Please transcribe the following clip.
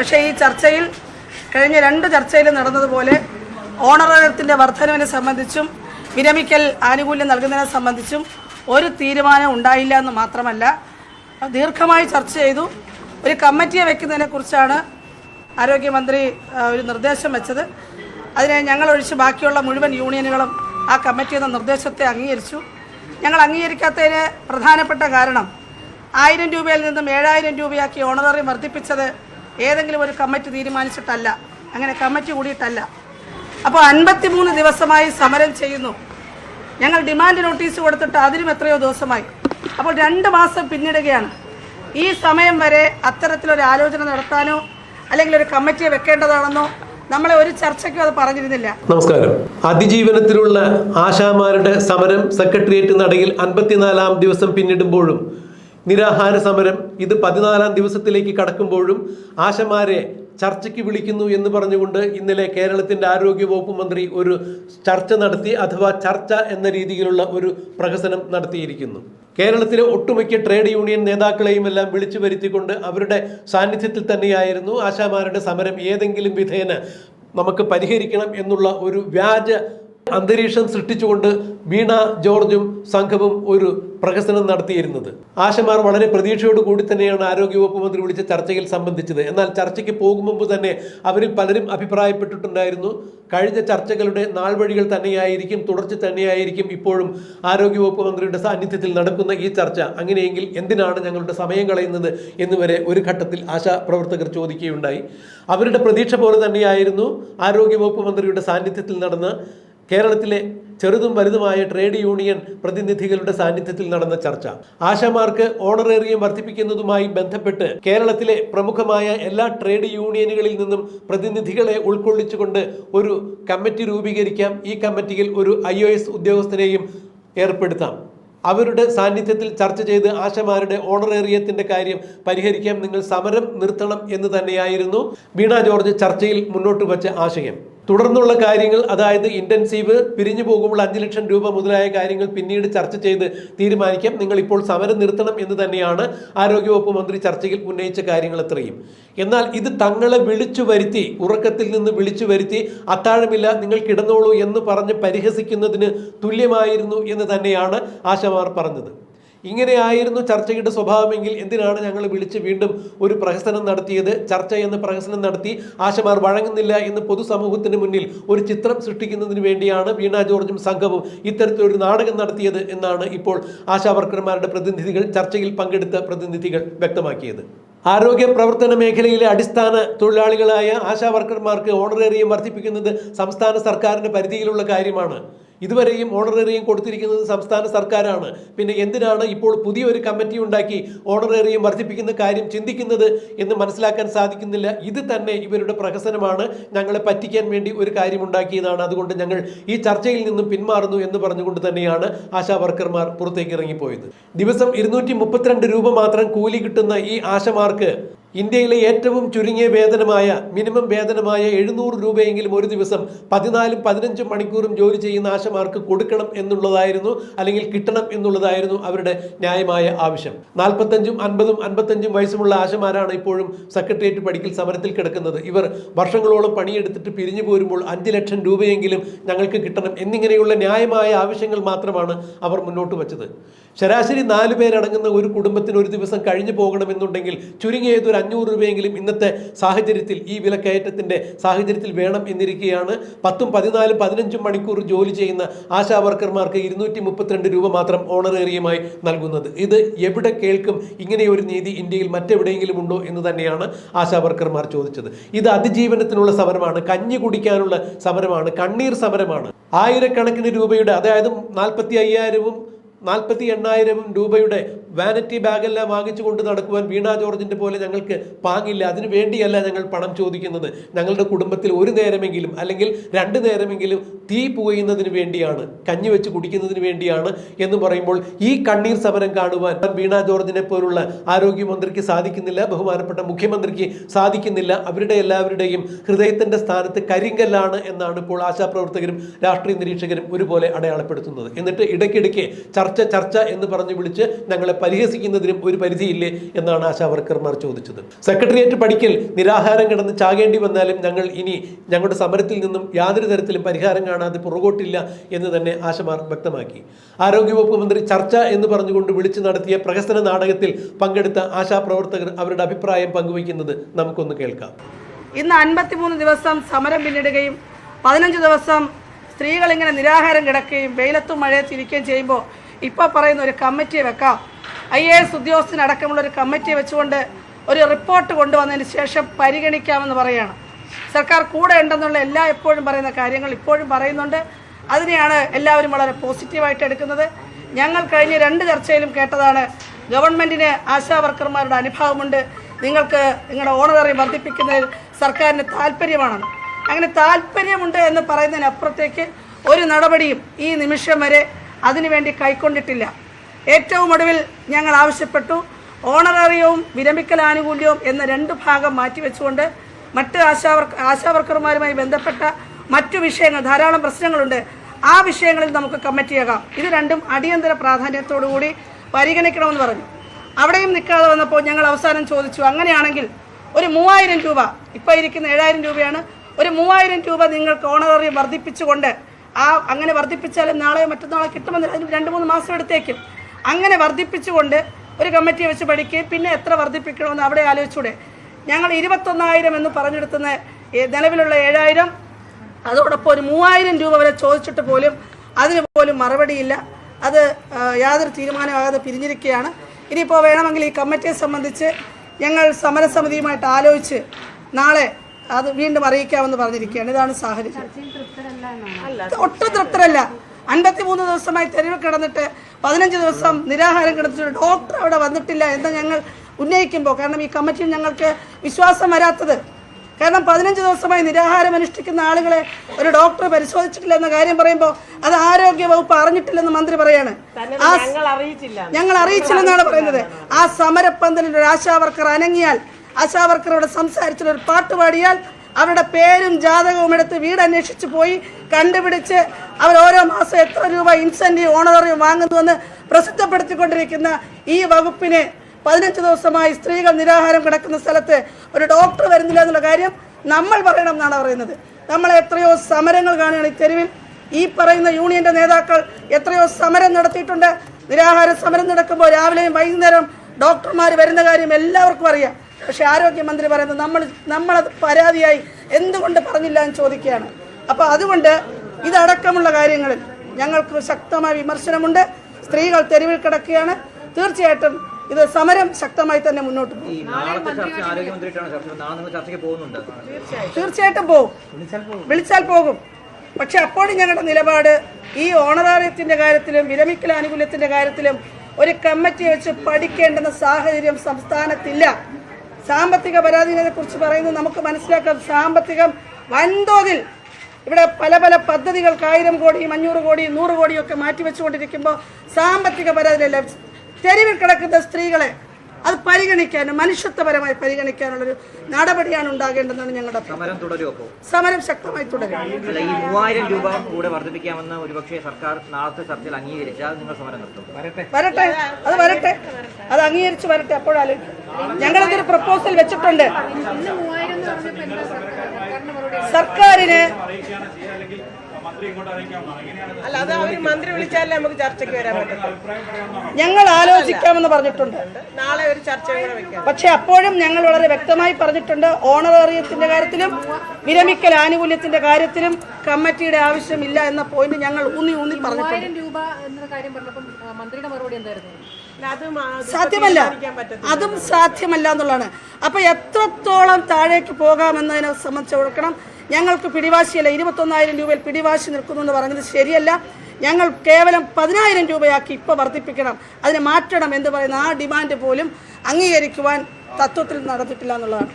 പക്ഷേ ഈ ചർച്ചയിൽ കഴിഞ്ഞ രണ്ട് ചർച്ചയിൽ നടന്നതുപോലെ ഓണറേറിയത്തിന്റെ വർധനവിനെ സംബന്ധിച്ചും വിരമിക്കൽ ആനുകൂല്യം നൽകുന്നതിനെ സംബന്ധിച്ചും ഒരു തീരുമാനം ഉണ്ടായില്ല എന്ന് മാത്രമല്ല ദീർഘമായി ചർച്ച ചെയ്തു. ഒരു കമ്മിറ്റിയെ വെക്കുന്നതിനെക്കുറിച്ചാണ് ആരോഗ്യമന്ത്രി ഒരു നിർദ്ദേശം വെച്ചത്. അതിനെ ഞങ്ങൾ ഒഴിച്ച് ബാക്കിയുള്ള മുഴുവൻ യൂണിയനുകളും ആ കമ്മിറ്റി എന്ന നിർദ്ദേശത്തെ അംഗീകരിച്ചു. ഞങ്ങൾ അംഗീകരിക്കാത്തതിന് പ്രധാനപ്പെട്ട കാരണം ആയിരം രൂപയിൽ നിന്നും ഏഴായിരം രൂപയാക്കി ഓണററി വർദ്ധിപ്പിച്ചത് ഏതെങ്കിലും ഒരു കമ്മിറ്റി തീരുമാനിച്ചിട്ടല്ല. അങ്ങനെ കമ്മിറ്റി കൂടിയിട്ടല്ല. അപ്പോൾ അൻപത്തിമൂന്ന് ദിവസമായി സമരം ചെയ്യുന്നു. ഞങ്ങൾ ഡിമാൻഡ് നോട്ടീസ് കൊടുത്തിട്ട് അതിനും എത്രയോ ദിവസമായി. അപ്പോൾ രണ്ട് മാസം പിന്നിടുകയാണ്. ഈ സമയം വരെ അത്തരത്തിലൊരു ആലോചന നടത്താനോ അല്ലെങ്കിൽ ഒരു കമ്മിറ്റിയെ വെക്കേണ്ടതാണെന്നോ നമ്മളെ ഒരു ചർച്ചയ്ക്കും അത് പറഞ്ഞിരുന്നില്ല. നമസ്കാരം. അതിജീവനത്തിലുള്ള ആശാമാരുടെ സമരം സെക്രട്ടേറിയറ്റ് നടയിൽ അൻപത്തിനാലാം ദിവസം പിന്നിടുമ്പോഴും നിരാഹാര സമരം ഇത് പതിനാലാം ദിവസത്തിലേക്ക് കടക്കുമ്പോഴും ആശമാരെ ചർച്ചയ്ക്ക് വിളിക്കുന്നു എന്ന് പറഞ്ഞുകൊണ്ട് ഇന്നലെ കേരളത്തിന്റെ ആരോഗ്യ വകുപ്പ് മന്ത്രി ഒരു ചർച്ച നടത്തി അഥവാ ചർച്ച എന്ന രീതിയിലുള്ള ഒരു പ്രഹസനം നടത്തിയിരിക്കുന്നു. കേരളത്തിലെ ഒട്ടുമിക്ക ട്രേഡ് യൂണിയൻ നേതാക്കളെയും എല്ലാം വിളിച്ചു വരുത്തിക്കൊണ്ട് അവരുടെ സാന്നിധ്യത്തിൽ തന്നെയായിരുന്നു ആശാമാരുടെ സമരം ഏതെങ്കിലും വിധേന നമുക്ക് പരിഹരിക്കണം എന്നുള്ള ഒരു വ്യാജ അന്തരീക്ഷം സൃഷ്ടിച്ചുകൊണ്ട് വീണ ജോർജും സംഘവും ഒരു പ്രഹസനം നടത്തിയിരുന്നത്. ആശമാർ വളരെ പ്രതീക്ഷയോട് കൂടി തന്നെയാണ് ആരോഗ്യവകുപ്പ് മന്ത്രി വിളിച്ച ചർച്ചയിൽ സംബന്ധിച്ചത്. എന്നാൽ ചർച്ചയ്ക്ക് പോകും മുമ്പ് തന്നെ അവരിൽ പലരും അഭിപ്രായപ്പെട്ടിട്ടുണ്ടായിരുന്നു. കഴിഞ്ഞ ചർച്ചകളുടെ നാൾവഴികൾ തന്നെയായിരിക്കും തുടർച്ച തന്നെയായിരിക്കും ഇപ്പോഴും ആരോഗ്യവകുപ്പ് മന്ത്രിയുടെ സാന്നിധ്യത്തിൽ നടക്കുന്ന ഈ ചർച്ച. അങ്ങനെയെങ്കിൽ എന്തിനാണ് ഞങ്ങളുടെ സമയം കളയുന്നത് എന്നുവരെ ഒരു ഘട്ടത്തിൽ ആശാ പ്രവർത്തകർ ചോദിക്കുകയുണ്ടായി. അവരുടെ പ്രതീക്ഷ പോലെ തന്നെയായിരുന്നു ആരോഗ്യവകുപ്പ് മന്ത്രിയുടെ സാന്നിധ്യത്തിൽ നടന്ന കേരളത്തിലെ ചെറുതും വലുതുമായ ട്രേഡ് യൂണിയൻ പ്രതിനിധികളുടെ സാന്നിധ്യത്തിൽ നടന്ന ചർച്ച. ആശാമാർക്ക് ഓണറേറിയം വർദ്ധിപ്പിക്കുന്നതുമായി ബന്ധപ്പെട്ട് കേരളത്തിലെ പ്രമുഖമായ എല്ലാ ട്രേഡ് യൂണിയനുകളിൽ നിന്നും പ്രതിനിധികളെ ഉൾക്കൊള്ളിച്ചുകൊണ്ട് ഒരു കമ്മിറ്റി രൂപീകരിക്കാം. ഈ കമ്മിറ്റിയിൽ ഒരു ഐ ഉദ്യോഗസ്ഥനെയും ഏർപ്പെടുത്താം. അവരുടെ സാന്നിധ്യത്തിൽ ചർച്ച ചെയ്ത് ആശമാരുടെ ഓണറേറിയത്തിന്റെ കാര്യം പരിഹരിക്കാൻ നിങ്ങൾ സമരം നിർത്തണം എന്ന് തന്നെയായിരുന്നു വീണ ജോർജ് ചർച്ചയിൽ മുന്നോട്ട് വച്ച ആശയം. തുടർന്നുള്ള കാര്യങ്ങൾ അതായത് ഇന്റൻസീവ് പിരിഞ്ഞു പോകുമ്പോൾ അഞ്ച് ലക്ഷം രൂപ മുതലായ കാര്യങ്ങൾ പിന്നീട് ചർച്ച ചെയ്ത് തീരുമാനിക്കാം. നിങ്ങൾ ഇപ്പോൾ സമരം നിർത്തണം എന്ന് തന്നെയാണ് ആരോഗ്യവകുപ്പ് മന്ത്രി ചർച്ചയിൽ ഉന്നയിച്ച കാര്യങ്ങൾ എത്രയും എന്നാൽ ഇത് തങ്ങളെ വിളിച്ചു വരുത്തി ഉറക്കത്തിൽ നിന്ന് വിളിച്ചു വരുത്തി അത്താഴമില്ല നിങ്ങൾ കിടന്നോളൂ എന്ന് പറഞ്ഞ് പരിഹസിക്കുന്നതിന് തുല്യമായിരുന്നു എന്ന് തന്നെയാണ് ആശമാർ പറഞ്ഞത്. ഇങ്ങനെയായിരുന്നു ചർച്ചയുടെ സ്വഭാവമെങ്കിൽ എന്തിനാണ് ഞങ്ങൾ വിളിച്ച് വീണ്ടും ഒരു പ്രഹസനം നടത്തിയത്? ചർച്ച എന്ന് പ്രഹസനം നടത്തി ആശമാർ വഴങ്ങുന്നില്ല എന്ന് പൊതുസമൂഹത്തിന് മുന്നിൽ ഒരു ചിത്രം സൃഷ്ടിക്കുന്നതിന് വേണ്ടിയാണ് വീണ ജോർജും സംഘവും ഇത്തരത്തിലൊരു നാടകം നടത്തിയത് എന്നാണ് ഇപ്പോൾ ആശാവർക്കർമാരുടെ പ്രതിനിധികൾ ചർച്ചയിൽ പങ്കെടുത്ത പ്രതിനിധികൾ വ്യക്തമാക്കിയത്. ആരോഗ്യ പ്രവർത്തന മേഖലയിലെ അടിസ്ഥാന തൊഴിലാളികളായ ആശാവർക്കർമാർക്ക് ഓണറേറിയം വർദ്ധിപ്പിക്കുന്നത് സംസ്ഥാന സർക്കാരിന്റെ പരിധിയിലുള്ള കാര്യമാണ്. ഇതുവരെയും ഓണറേറിയം കൊടുത്തിരിക്കുന്നത് സംസ്ഥാന സർക്കാരാണ്. പിന്നെ എന്തിനാണ് ഇപ്പോൾ പുതിയൊരു കമ്മിറ്റി ഉണ്ടാക്കി ഓണറേറിയം വർദ്ധിപ്പിക്കുന്ന കാര്യം ചിന്തിക്കുന്നത് എന്ന് മനസ്സിലാക്കാൻ സാധിക്കുന്നില്ല. ഇത് തന്നെ ഇവരുടെ പ്രഹസനമാണ്. ഞങ്ങളെ പറ്റിക്കാൻ വേണ്ടി ഒരു കാര്യം ഉണ്ടാക്കിയതാണ്. അതുകൊണ്ട് ഞങ്ങൾ ഈ ചർച്ചയിൽ നിന്നും പിന്മാറുന്നു എന്ന് പറഞ്ഞുകൊണ്ട് തന്നെയാണ് ആശാ വർക്കർമാർ പുറത്തേക്ക് ഇറങ്ങിപ്പോയത്. ദിവസം ഇരുന്നൂറ്റി രൂപ മാത്രം കൂലി കിട്ടുന്ന ഈ ആശമാർക്ക് ഇന്ത്യയിലെ ഏറ്റവും ചുരുങ്ങിയ വേതനമായ മിനിമം വേതനമായ എഴുന്നൂറ് രൂപയെങ്കിലും ഒരു ദിവസം പതിനാലും പതിനഞ്ചും മണിക്കൂറും ജോലി ചെയ്യുന്ന ആശമാർക്ക് കൊടുക്കണം എന്നുള്ളതായിരുന്നു അല്ലെങ്കിൽ കിട്ടണം എന്നുള്ളതായിരുന്നു അവരുടെ ന്യായമായ ആവശ്യം. നാൽപ്പത്തഞ്ചും അൻപതും അൻപത്തഞ്ചും വയസ്സുമുള്ള ആശമാരാണ് ഇപ്പോഴും സെക്രട്ടേറിയറ്റ് പഠിക്കൽ സമരത്തിൽ കിടക്കുന്നത്. ഇവർ വർഷങ്ങളോളം പണിയെടുത്തിട്ട് പിരിഞ്ഞു പോരുമ്പോൾ അഞ്ച് ലക്ഷം രൂപയെങ്കിലും ഞങ്ങൾക്ക് കിട്ടണം എന്നിങ്ങനെയുള്ള ന്യായമായ ആവശ്യങ്ങൾ മാത്രമാണ് അവർ മുന്നോട്ട് വച്ചത്. ശരാശരി നാല് പേരടങ്ങുന്ന ഒരു കുടുംബത്തിന് ഒരു ദിവസം കഴിഞ്ഞു പോകണമെന്നുണ്ടെങ്കിൽ ചുരുങ്ങിയത് അഞ്ഞൂറ് രൂപയെങ്കിലും ഇന്നത്തെ സാഹചര്യത്തിൽ ഈ വിലക്കയറ്റത്തിന്റെ സാഹചര്യത്തിൽ വേണം എന്നിരിക്കുകയാണ് പത്തും പതിനാലും പതിനഞ്ചും മണിക്കൂർ ജോലി ചെയ്യുന്ന ആശാ വർക്കർമാർക്ക് ഇരുന്നൂറ്റി മുപ്പത്തിരണ്ട് രൂപ മാത്രം ഓണറേറിയമായി നൽകുന്നത്. ഇത് എവിടെ കേൾക്കും ഇങ്ങനെയൊരു നീതി ഇന്ത്യയിൽ മറ്റെവിടെയെങ്കിലും ഉണ്ടോ എന്ന് തന്നെയാണ് ആശാ വർക്കർമാർ ചോദിച്ചത്. ഇത് അതിജീവനത്തിനുള്ള സമരമാണ് കഞ്ഞി കുടിക്കാനുള്ള സമരമാണ് കണ്ണീർ സമരമാണ്. ആയിരക്കണക്കിന് രൂപയുടെ അതായത് നാൽപ്പത്തി അയ്യായിരവും നാൽപ്പത്തി എണ്ണായിരം രൂപയുടെ വാനിറ്റി ബാഗെല്ലാം വാങ്ങിച്ചു കൊണ്ട് നടക്കുവാൻ വീണ ജോർജിന്റെ പോലെ ഞങ്ങൾക്ക് പാങ്ങില്ല. അതിനു വേണ്ടിയല്ല ഞങ്ങൾ പണം ചോദിക്കുന്നത്. ഞങ്ങളുടെ കുടുംബത്തിൽ ഒരു നേരമെങ്കിലും അല്ലെങ്കിൽ രണ്ട് നേരമെങ്കിലും തീ പുകയുന്നതിന് വേണ്ടിയാണ് കഞ്ഞി വെച്ച് കുടിക്കുന്നതിന് വേണ്ടിയാണ് എന്ന് പറയുമ്പോൾ ഈ കണ്ണീർ സമരം കാണുവാൻ വീണ ജോർജിനെ പോലുള്ള ആരോഗ്യമന്ത്രിക്ക് സാധിക്കുന്നില്ല ബഹുമാനപ്പെട്ട മുഖ്യമന്ത്രിക്ക് സാധിക്കുന്നില്ല. അവരുടെ എല്ലാവരുടെയും ഹൃദയത്തിന്റെ സ്ഥാനത്ത് കരിങ്കല്ലാണ് എന്നാണ് ഇപ്പോൾ ആശാപ്രവർത്തകരും രാഷ്ട്രീയ നിരീക്ഷകരും ഒരുപോലെ അടയാളപ്പെടുത്തുന്നത്. എന്നിട്ട് ഇടയ്ക്കിടയ്ക്ക് ചർച്ച ചർച്ച എന്ന് പറഞ്ഞു വിളിച്ച് ഞങ്ങളെ പരിഹസിക്കുന്നതിനും ഒരു പരിധിയില്ലേ എന്നാണ് ആശാ വർക്കർമാർ ചോദിച്ചത്. സെക്രട്ടേറിയറ്റ് പഠിക്കൽ നിരാഹാരം കിടന്ന് ചാകേണ്ടി വന്നാലും ഞങ്ങൾ ഇനി ഞങ്ങളുടെ സമരത്തിൽ നിന്നും യാതൊരു തരത്തിലും പരിഹാരം കാണാതെ പുറകോട്ടില്ല എന്ന് തന്നെ ആശമാർ വ്യക്തമാക്കി. ആരോഗ്യവകുപ്പ് മന്ത്രി ചർച്ച എന്ന് പറഞ്ഞുകൊണ്ട് വിളിച്ചു നടത്തിയ പ്രഹസന നാടകത്തിൽ പങ്കെടുത്ത ആശാപ്രവർത്തകർ അവരുടെ അഭിപ്രായം പങ്കുവയ്ക്കുന്നത് നമുക്കൊന്ന് കേൾക്കാം. ഇന്ന് അൻപത്തിമൂന്ന് ദിവസം സമരം പിന്നിടുകയും പതിനഞ്ച് ദിവസം സ്ത്രീകൾ ഇങ്ങനെ നിരാഹാരം കിടക്കുകയും വെയിലത്തും മഴയത്തും ഇരിക്കുകയും ചെയ്യുമ്പോൾ ഇപ്പോൾ പറയുന്ന ഒരു കമ്മിറ്റിയെ വെക്കാം. ഐ എ എസ് ഉദ്യോഗസ്ഥനടക്കമുള്ള ഒരു കമ്മിറ്റി വെച്ചുകൊണ്ട് ഒരു റിപ്പോർട്ട് കൊണ്ടുവന്നതിന് ശേഷം പരിഗണിക്കാമെന്ന് പറയുകയാണ് സർക്കാർ കൂടെ ഉണ്ടെന്നുള്ള എല്ലാ എപ്പോഴും പറയുന്ന കാര്യങ്ങൾ ഇപ്പോഴും പറയുന്നുണ്ട്. അതിനെയാണ് എല്ലാവരും വളരെ പോസിറ്റീവായിട്ട് എടുക്കുന്നത്. ഞങ്ങൾ കഴിഞ്ഞ രണ്ട് ചർച്ചയിലും കേട്ടതാണ് ഗവൺമെന്റിന് ആശാ വർക്കർമാരുടെ അനുഭവമുണ്ട്. നിങ്ങൾക്ക് നിങ്ങളുടെ ഓണററി വർദ്ധിപ്പിക്കുന്നതിൽ സർക്കാരിന് താല്പര്യമാണെന്ന് അങ്ങനെ താല്പര്യമുണ്ട് എന്ന് പറയുന്നതിനപ്പുറത്തേക്ക് ഒരു നടപടിയും ഈ നിമിഷം വരെ അതിനുവേണ്ടി കൈക്കൊണ്ടിട്ടില്ല. ഏറ്റവും ഒടുവിൽ ഞങ്ങൾ ആവശ്യപ്പെട്ടു ഓണററിയവും വിരമിക്കൽ ആനുകൂല്യവും എന്ന രണ്ട് ഭാഗം മാറ്റിവെച്ചുകൊണ്ട് മറ്റ് ആശാവർക്ക് ആശാവർക്കർമാരുമായി ബന്ധപ്പെട്ട മറ്റു വിഷയങ്ങൾ ധാരാളം പ്രശ്നങ്ങളുണ്ട്. ആ വിഷയങ്ങളിൽ നമുക്ക് കമ്മിറ്റിയാകാം ഇത് രണ്ടും അടിയന്തര പ്രാധാന്യത്തോടുകൂടി പരിഗണിക്കണമെന്ന് പറഞ്ഞു. അവിടെയും നിൽക്കാതെ വന്നപ്പോൾ ഞങ്ങൾ അവസാനം ചോദിച്ചു അങ്ങനെയാണെങ്കിൽ ഒരു മൂവായിരം രൂപ ഇപ്പോൾ ഇരിക്കുന്ന ഏഴായിരം രൂപയാണ് ഒരു മൂവായിരം രൂപ നിങ്ങൾക്ക് ഓണററി വർദ്ധിപ്പിച്ചുകൊണ്ട് ആ അങ്ങനെ വർദ്ധിപ്പിച്ചാലും നാളെ മറ്റന്നാളെ കിട്ടുമെന്ന് രണ്ട് മൂന്ന് മാസം എടുത്തേക്കും. അങ്ങനെ വർദ്ധിപ്പിച്ചുകൊണ്ട് ഒരു കമ്മിറ്റി വെച്ച് പഠിക്കുകയും പിന്നെ എത്ര വർദ്ധിപ്പിക്കണമെന്ന് അവിടെ ആലോചിച്ചൂടെ. ഞങ്ങൾ ഇരുപത്തൊന്നായിരം എന്ന് പറഞ്ഞെടുത്തുന്ന നിലവിലുള്ള ഏഴായിരം അതോടൊപ്പം ഒരു മൂവായിരം രൂപ വരെ ചോദിച്ചിട്ട് പോലും അതിന് പോലും മറുപടിയില്ല. അത് യാതൊരു തീരുമാനമാകാതെ പിരിഞ്ഞിരിക്കുകയാണ്. ഇനിയിപ്പോൾ വേണമെങ്കിൽ ഈ കമ്മിറ്റിയെ സംബന്ധിച്ച് ഞങ്ങൾ സമരസമിതിയുമായിട്ട് ആലോചിച്ച് നാളെ അത് വീണ്ടും അറിയിക്കാമെന്ന് പറഞ്ഞിരിക്കുകയാണ്. ഇതാണ് സാഹചര്യം. ഒട്ടും തൃപ്തരല്ല. അൻപത്തിമൂന്ന് ദിവസമായി തെരുവ് കിടന്നിട്ട് പതിനഞ്ച് ദിവസം നിരാഹാരം കിടന്നിട്ട് ഡോക്ടർ അവിടെ വന്നിട്ടില്ല എന്ന് ഞങ്ങൾ ഉന്നയിക്കുമ്പോൾ കാരണം ഈ കമ്മിറ്റിയിൽ ഞങ്ങൾക്ക് വിശ്വാസം വരാത്തത്. കാരണം പതിനഞ്ച് ദിവസമായി നിരാഹാരം അനുഷ്ഠിക്കുന്ന ആളുകളെ ഒരു ഡോക്ടർ പരിശോധിച്ചിട്ടില്ല എന്ന കാര്യം പറയുമ്പോൾ അത് ആരോഗ്യ വകുപ്പ് അറിഞ്ഞിട്ടില്ലെന്ന് മന്ത്രി പറയാണ്. ഞങ്ങൾ അറിയിച്ചില്ലെന്നാണ് പറയുന്നത്. ആ സമരപ്പന്തലിൽ ഒരു ആശാവർക്കർ അനങ്ങിയാൽ ആശാവർക്കറോട് സംസാരിച്ചിട്ട് ഒരു പാട്ട് പാടിയാൽ അവരുടെ പേരും ജാതകവും എടുത്ത് വീട് അന്വേഷിച്ച് പോയി കണ്ടുപിടിച്ച് അവർ ഓരോ മാസം എത്ര രൂപ ഇൻസെന്റീവ് ഓണററിയും വാങ്ങുന്നുവെന്ന് പ്രസിദ്ധപ്പെടുത്തിക്കൊണ്ടിരിക്കുന്ന ഈ വകുപ്പിനെ പതിനഞ്ച് ദിവസമായി സ്ത്രീകൾ നിരാഹാരം കിടക്കുന്ന സ്ഥലത്ത് ഒരു ഡോക്ടർ വരുന്നില്ല എന്നുള്ള കാര്യം നമ്മൾ പറയണം എന്നാണ് പറയുന്നത്. നമ്മൾ എത്രയോ സമരങ്ങൾ കാണുകയാണ് ഈ തെരുവിൽ. ഈ പറയുന്ന യൂണിയന്റെ നേതാക്കൾ എത്രയോ സമരം നടത്തിയിട്ടുണ്ട്. നിരാഹാര സമരം നടക്കുമ്പോൾ രാവിലെയും വൈകുന്നേരം ഡോക്ടർമാർ വരുന്ന കാര്യം എല്ലാവർക്കും അറിയാം. പക്ഷെ ആരോഗ്യമന്ത്രി പറയുന്നത് നമ്മൾ നമ്മൾ പരാതിയായി എന്തുകൊണ്ട് പറഞ്ഞില്ല എന്ന് ചോദിക്കുകയാണ്. അപ്പോൾ അതുകൊണ്ട് ഇതടക്കമുള്ള കാര്യങ്ങളിൽ ഞങ്ങൾക്ക് ശക്തമായ വിമർശനമുണ്ട്. സ്ത്രീകൾ തെരുവിൽ കിടക്കുകയാണ്. തീർച്ചയായിട്ടും ഇത് സമരം ശക്തമായി തന്നെ മുന്നോട്ട് പോകും. തീർച്ചയായിട്ടും. പോകും. വിളിച്ചാൽ പോകും. പക്ഷെ അപ്പോഴും ഞങ്ങളുടെ നിലപാട് ഈ ഓണറാറിയത്തിന്റെ കാര്യത്തിലും വിരമിക്കൽ ആനുകൂല്യത്തിന്റെ കാര്യത്തിലും ഒരു കമ്മിറ്റി വെച്ച് പഠിക്കേണ്ടുന്ന സാഹചര്യം സംസ്ഥാനത്തില്ല. സാമ്പത്തിക പരാധീനതയെ കുറിച്ച് പറയുന്നത് നമുക്ക് മനസ്സിലാക്കാം. സാമ്പത്തികം വൻതോതിൽ ഇവിടെ പല പല പദ്ധതികൾക്ക് ആയിരം കോടിയും അഞ്ഞൂറ് കോടിയും നൂറ് കോടിയും ഒക്കെ മാറ്റിവെച്ചുകൊണ്ടിരിക്കുമ്പോൾ സാമ്പത്തിക പരാധീനല്ല തെരുവിൽ കിടക്കുന്ന സ്ത്രീകളെ പരിഗണിക്കാനും മനുഷ്യത്വപരമായി പരിഗണിക്കാനുള്ളൊരു നടപടിയാണ് ഉണ്ടാകേണ്ടതെന്നാണ് ഞങ്ങളുടെ. സമരം തുടരുമോ സമരം ശക്തമായി തുടരും അല്ല ഈ മൂവായിരം രൂപ കൂടെ വർദ്ധിപ്പിക്കാമെന്ന് ഒരുപക്ഷെ സർക്കാർ നാളത്തെ ചർച്ചയിൽ അംഗീകരിച്ചാൽ നിങ്ങൾ സമരം നിർത്തും. വരട്ടെ. അത് വരട്ടെ. അത് അംഗീകരിച്ച് വരട്ടെ. അപ്പോഴാലോചിക്കും ഞങ്ങളതൊരു പ്രപ്പോസൽ വെച്ചിട്ടുണ്ട്? സർക്കാരിന് അല്ല അത് അവർ മന്ത്രി വിളിച്ചാലേ നമുക്ക് ചർച്ചയ്ക്ക് വരാൻ പറ്റും ഞങ്ങൾ ആലോചിക്കാമെന്ന് പറഞ്ഞിട്ടുണ്ട്. നാളെ ഒരു ചർച്ച കൂടെ വെക്കാം. പക്ഷെ അപ്പോഴും ഞങ്ങൾ വളരെ വ്യക്തമായി പറഞ്ഞിട്ടുണ്ട് ഓണറേറിയത്തിന്റെ കാര്യത്തിലും വിരമിക്കൽ ആനുകൂല്യത്തിന്റെ കാര്യത്തിലും കമ്മിറ്റിയുടെ ആവശ്യമില്ല എന്ന പോയിന്റ് ഞങ്ങൾ ഊന്നി ഊന്നി പറഞ്ഞിട്ടുണ്ട്. ആയിരം രൂപ എന്ന കാര്യം പറഞ്ഞപ്പോൾ ആ, മറുപടി എന്തായിരുന്നു? അല്ല, സാധ്യമല്ല. അതും സാധ്യമല്ല എന്നുള്ളതാണ്. അപ്പൊ എത്രത്തോളം താഴേക്ക് പോകാമെന്നതിനെ സംബന്ധിച്ച് ഓർക്കണം. ഞങ്ങൾക്ക് പിടിവാശിയല്ല. ഇരുപത്തൊന്നായിരം രൂപയിൽ പിടിവാശി നിൽക്കുന്നു എന്ന് പറഞ്ഞത് ശരിയല്ല. ഞങ്ങൾ കേവലം പതിനായിരം രൂപയാക്കി ഇപ്പോൾ വർദ്ധിപ്പിക്കണം. അതിനെ മാറ്റണം എന്ന് പറയുന്ന ആ ഡിമാൻഡ് പോലും അംഗീകരിക്കുവാൻ തത്വത്തിൽ നടന്നിട്ടില്ല എന്നുള്ളതാണ്.